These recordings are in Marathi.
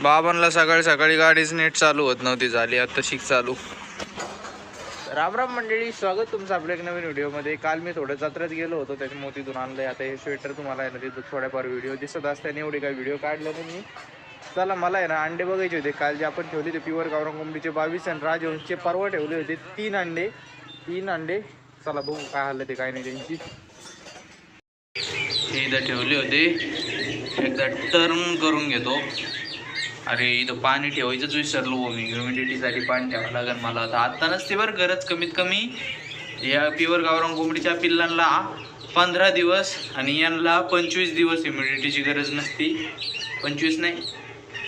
बाबांना सकाळी सकाळी गाडीच नीट चालू होत नव्हती झाली आता शिक चालू. राम राम मंडळी स्वागत तुमचं आपल्या एक नवीन व्हिडिओमध्ये. काल मी थोडं जत्रेत गेलो होतो त्याच्यामुळे तिथून आणलंय. आता हे स्वेटर तुम्हाला आहे ना तिथं थोड्याफार व्हिडिओ दिसत असताना एवढे काही व्हिडिओ काढले नाही मी. चला मला आहे ना अंडे बघायचे होते. काल जे आपण ठेवले होते प्युअर गावरान कोंबडीचे बावीस आणि राजवंशचे परवा ठेवले होते. तीन अंडे तीन अंडे. चला बघू काय हल्लं ते काय नाही त्यांची. हे इथं ठेवले होते. एकदा टर्न करून घेतो. अरे इथं पाणी ठेवायचंच विसरलो हो मी. ह्युमिडिटीसाठी पाणी ठेवावं लागेल मला. आता आत्ता नसते बरं गरज कमीत कमी. या प्युअर गावरान कोंबडीच्या पिल्लांना पंधरा दिवस आणि यांना पंचवीस दिवस ह्युमिडिटीची गरज नसती. पंचवीस नाही.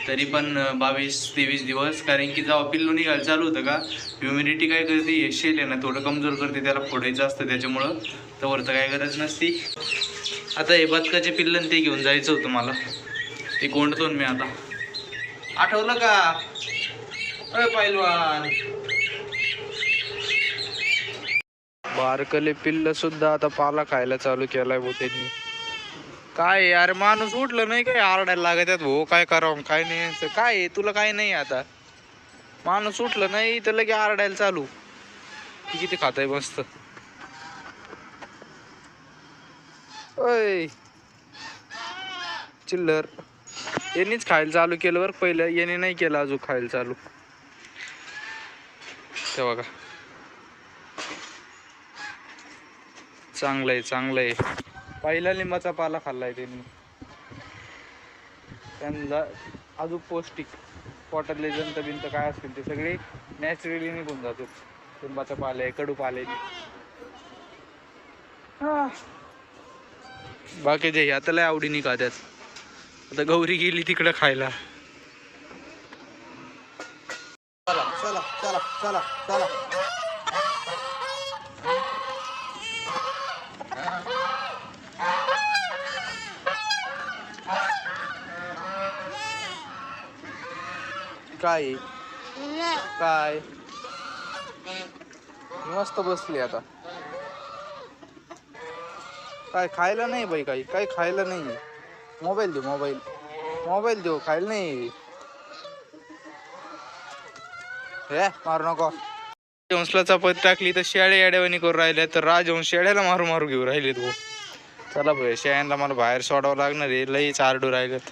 तरी पण बावीस तेवीस दिवस. कारण की जेव्हा पिल्लू निघायला चालू होतं का ह्युमिडिटी काय करते हे शेल आहे ना थोडं कमजोर करते त्याला फोडायचं असतं त्याच्यामुळं. तर तर काय गरज नसती. आता हे बदकाचे पिल्लन ते घेऊन जायचं होतं मला. ते कोंडतो मी आता. आठवलं का? अरे पैलवान. बारकले पिल्ल सुद्धा आता पाला खायला चालू केलाय भाऊ त्यांनी. काय यार माणूस उठलं नाही काय? आरडायला लागत आहेत भाऊ. काय करावं? काय नाही असं काय आहे? तुला काय नाही आता. माणूस उठलं नाही तर लगे आरडायला चालू. ती किती खाताय मस्त. ओय. चिल्लर. यांनीच खायला चालू केलं बरं. पहिलं यांनी नाही केलं अजून खायला चालू. तेव्हा का चांगलं आहे चांगलं आहे पहिला लिंबाचा पाला खाल्लाय त्यांनी. त्यांना अजून पौष्टिक. पॉटरले जंत बिंत काय असतील ते सगळे नॅचरली निघून जातात. लिंबाचा पाले कडू पाले बाकी जे आता लय आवडीने खात्यात. आता गौरी गेली तिकडं खायला. चला चला चला चला. चला काय? काय? मस्त बसली आता. काय खायला नाही बाई काही काय खायला नाही मोबाईल देऊ मोबाईल. मोबाईल देऊ खायला नाही. हे मारू नको. राजवंशला चपाती टाकली तर शेळे येड्यावानी करून राहिले तर राजवंश शेळ्याला मारू मारू घेऊ राहिले तू. चला भाई शेळ्यांना मला बाहेर सोडावं लागणार आहे. लई चारडू राहिलेत.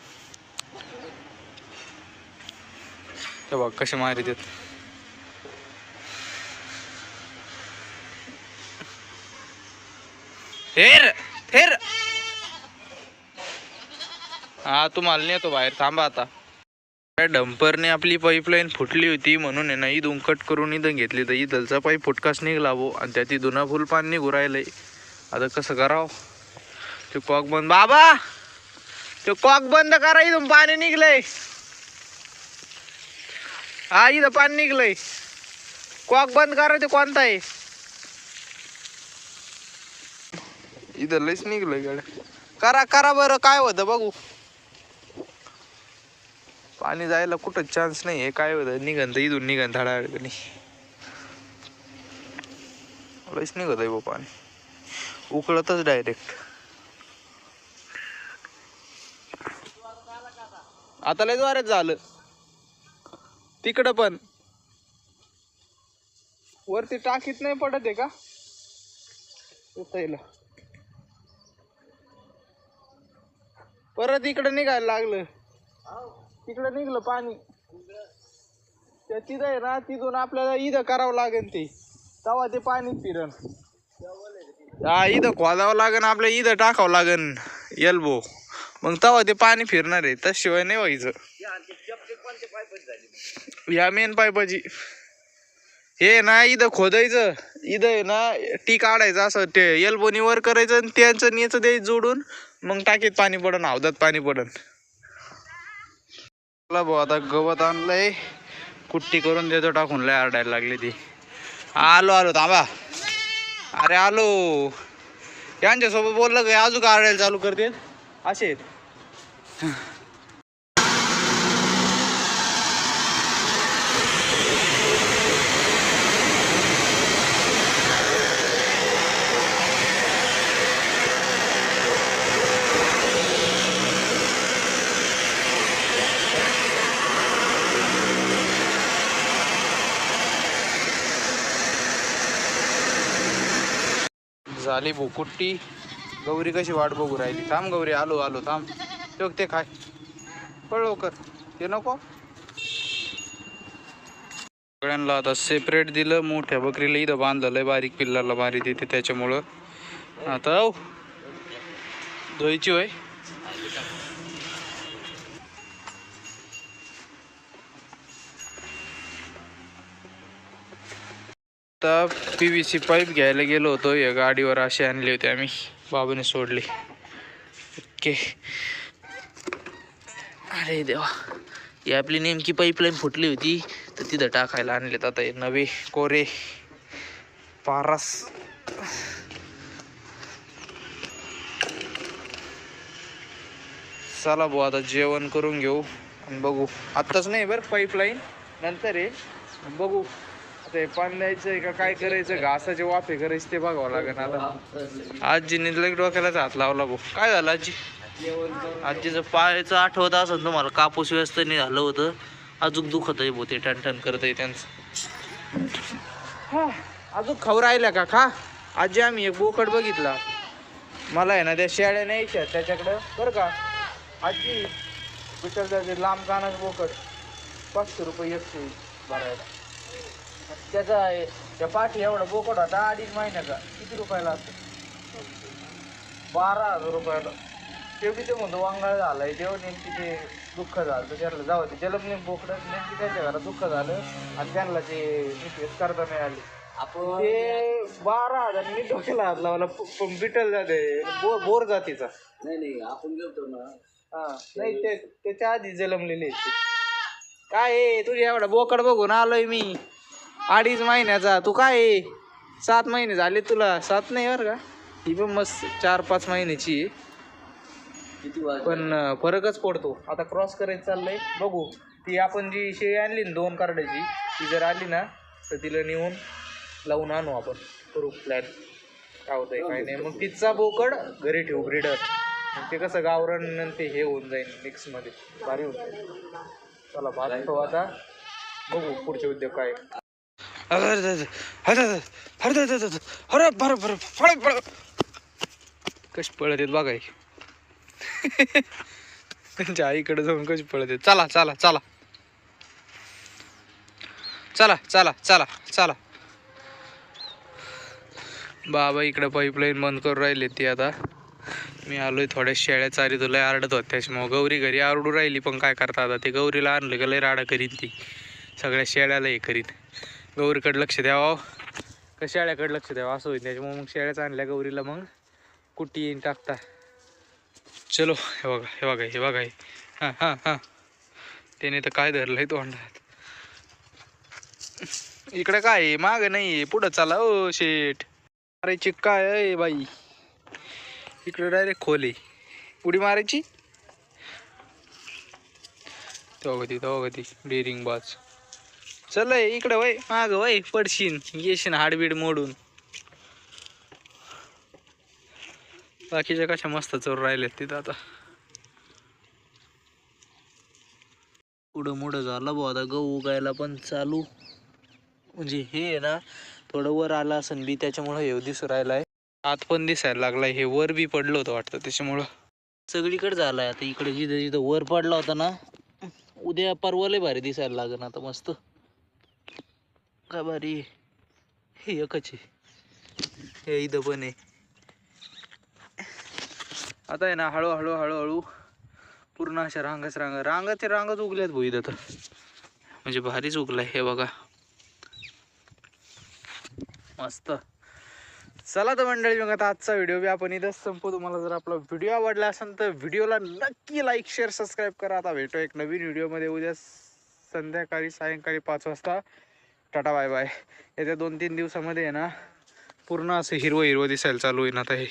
ते बघ कसे मारित हा तुम्हाला नेतो बाहेर थांबा आता. त्या डंपरने आपली पाईपलाईन फुटली होती म्हणून आहे ना इथून कट करून इथं घेतली तर इथलचा पाईप फुटकाच निघला भो आणि त्यात इथून फुल पाणी निघू राहिलंय. आता कसं करावं? ते कॉक बंद बाबा! ते कॉक बंद करा इथून पाणी निघलंय. हा इथं पाणी निघलंय. कॉक बंद करा ते कोणता आहे? इथं लईच निघलंय गाड्या. करा करा बरं काय होतं बघू. पाणी जायला कुठं चान्स नाही आहे काय होतं? निघन तर इथून निघन धडा अडकणी लयच निघत आहे भाऊ पाणी. उकळतच डायरेक्ट आता लय द्वारेच झालं. तिकडं पण. वरती टाकीत नाही पडत आहे का? उतायला परत इकडं निघायला लागलं. तिकडं निघलं पाणी. त्या तिथं आहे ना तिथून आपल्याला इथं करावं लागेल ते. तेव्हा ते पाणी फिरण हा इथं खोदावं लागेल आपल्या इथं टाकावं लागेल एल्बो मग तेव्हा ते पाणी फिरणार आहे त्याशिवाय नाही व्हायचं. या मेन पायपाची. हे ना इथं खोदायचं. इथं आहे ना टी काढायचं असं ते एल्बोनी वर करायचं आणि त्यांचं नेचं द्यायचं जोडून मग टाकीत पाणी पडन हौदात पाणी पडन. चला भाऊ आता गवत आणलंय. कुट्टी करून देतो टाकून लय आरडायला लागली ती. आलो आलो थांबा. अरे आलो. यांच्यासोबत बोललं का? अजून आरडायला चालू करते असे झाली भुकुट्टी गौरी कशी वाट बघू राहिली. थांब गौरी आलो आलो थांब. तो ते खाय. पळ लवकर. ते नको. सगळ्यांना आता सेपरेट दिलं. मोठ्या बकरीला इथं बांधलेलं बारीक पिल्लाला मारी देते त्याच्यामुळं. आता औ. धुवायची होय. आता पी व्ही सी पाईप घ्यायला गेलो होतो. या गाडीवर असे आणले होते आम्ही. बाबाने सोडले. ओके. अरे देवा. ही आपली नेमकी पाईपलाईन फुटली होती. तर तिथं टाकायला आणलेत आता हे नवे कोरे. पारस. चला भाऊ आता जेवण करून घेऊ. आणि बघू. आत्ताच नाही बरं पाईपलाईन नंतर आहे. बघू. आता हे पाणी द्यायचं आहे का काय करायचं? घासाचे वाफे करायचे ते बघावं लागेल आता. आजीने लग डोक्यालाच हात लावला भाऊ. काय झालं आजी? आजीचं पायाचं आठवत असं तुम्हाला कापूस व्यस्तनी झालं होतं. अजून दुखत आहे भाऊ ते टन करत आहे त्यांचं. अजून खाऊ राहिल्या का? खा. आजी आम्ही एक बोकड बघितला. मला आहे ना त्या शेळ्या न्यायच्या त्याच्याकडं. बरं का? आजी विचारता लांब कानाच बोकड. पाचशे रुपये एकशे भरायला. त्याचा आहे त्या पाठी एवढा बोकड होता अडीच महिन्याचा. किती रुपयाला असतो? बारा हजार रुपयाला. शेवटी ते म्हणतो वांगाळ झालाय तेव्हा नेमकी ते दुःख झालं. तर त्याला जावं ते जलमने बोकडं नेमकी त्यांच्या घरात दुःख झालं आणि त्यांना ते नीट करता मिळाले. ते बारा हजार मी डोक्याला हात लावला बिटल जाते बोर बोर जातीचा. नाही नाही आपण गेलतो ना. हा नाही ते त्याच्या आधी जलमलेले. काय आहे तुझ्या एवढा बोकड बघून आलोय मी. अडीच महिन्याचा. तू काय आहे? सात महिने झाले तुला. सात नाही बरं का? ही पण मस्त चार पाच महिन्याची आहे. किती पण अं, फरकच पडतो. आता क्रॉस करायचं चाललंय. बघू. ती आपण जी शेळी आणली ना दोन कार्डाची ती जर आली ना तर तिला नेऊन लावून आणू आपण. करू प्लॅन काय होतंय काय नाही. मग तिचा बोकड घरी ठेवू ब्रीडर ते कसं गावरण आणि ते हे होऊन जाईल मिक्समध्ये भारी होऊन जाईल. चला भात खाऊ आता. बघू पुढचे उद्योग काय कश पळत आहेत बघाय त्यांच्या आईकडे जाऊन कशी पळत आहेत. चला चला चला. चला चला चला चला. बाबा इकडे पाईपलाईन बंद करून राहिले ती आता. मी आलोय थोड्या शेळ्या चारी तुला आरडत होत त्याच्यामुळं गौरी घरी आरडू राहिली पण काय करता आता? ते गौरीला आणलं का लय राडा करीन ती. सगळ्या शेळ्याला हे करीन. गौरीकडे लक्ष द्यावं. का शेळ्याकडे लक्ष द्यावं? असं होईल. त्याच्यामुळे मग शेळ्याच आणल्या गौरीला मग कुट्टी येईन टाकता. चलो हे बघा हे बघा हे बघा हे. हां हां हां. त्याने तर काय धरलंय तोंडात. इकडे काय आहे? माग नाही आहे. पुढं चला ओ हो, शेट मारायची काय आहे बाई? इकडे डायरेक्ट खोले उडी मारायची? तो कधी तो. कधी डेरिंग बाज चल इकडे वय. माग वय पडशीन येशीन हाडबीड मोडून. बाकीच्या कशा मस्त चोर राहिलेत तिथं आता. पुढं मुडं झालं भाऊ आता गहू उगायला पण चालू. म्हणजे हे आहे ना थोडं वर आलं असन बी त्याच्यामुळं हे दिसू राहिलाय. आत पण दिसायला लागलाय हे वर बी पडलं होतं वाटतं त्याच्यामुळं. सगळीकडे झालाय आता इकडे जिथं जिथं वर पडला होता ना उद्या परवा लय भारी दिसायला लागेल आता मस्त. का भारी हे एकच आहे. हे इथं पण आहे. आता आहे ना हळूहळू हळूहळू पूर्ण अशा रांगाच रांगा रांगाचे रांगाच उगल्यात भाऊ इथं तर. म्हणजे भारीच उगलाय हे बघा. मस्त. चला तर मंडळी मग आता आजचा व्हिडिओ बी आपण इथंच संपू तुम्हाला जर आपला व्हिडिओ आवडला असेल तर व्हिडिओला नक्की लाईक शेअर सबस्क्राईब करा. आता भेटू एक नवीन व्हिडिओमध्ये उद्या संध्याकाळी सायंकाळी पाच वाजता. Tata bye bye. येत्या दोन तीन दिवसामध्ये आहे ना पूर्ण असं हिरवं हिरवं दिसायला चालू होईन आता हे.